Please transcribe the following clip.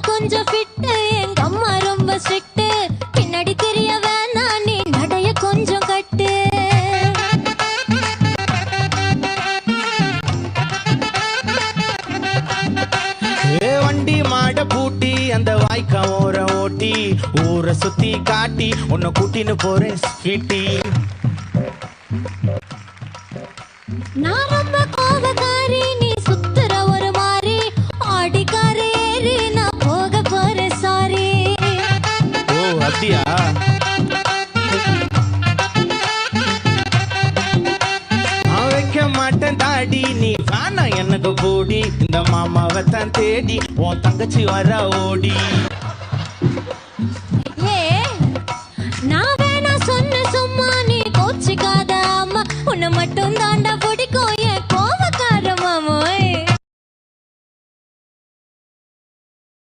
கொஞ்சம் எங்க அம்மா ரொம்ப ஸ்ட்ரிக்ட் பின்னாடி தெரிய வேணாம் நீ நடைய கொஞ்சம் கட்டு. ஏ வண்டி மாட பூட்டி அந்த வாய்க்கா ஓர ஓட்டி ஊரை சுத்தி காட்டி உன்னை கூட்டின்னு போறேன் ஸ்வீட்டி. நான் ரொம்ப கோபக்காரி நீ அப்படியா? மாட்டேன் தாடி நீ காண எனக்கு போடி? இந்த மாமாவை தான் தேடி உன் தங்கச்சி வர ஓடி. நான் வேணா சொன்ன சும்மா நீ கோச்சிக்காத அம்மா. உன்னை மட்டும்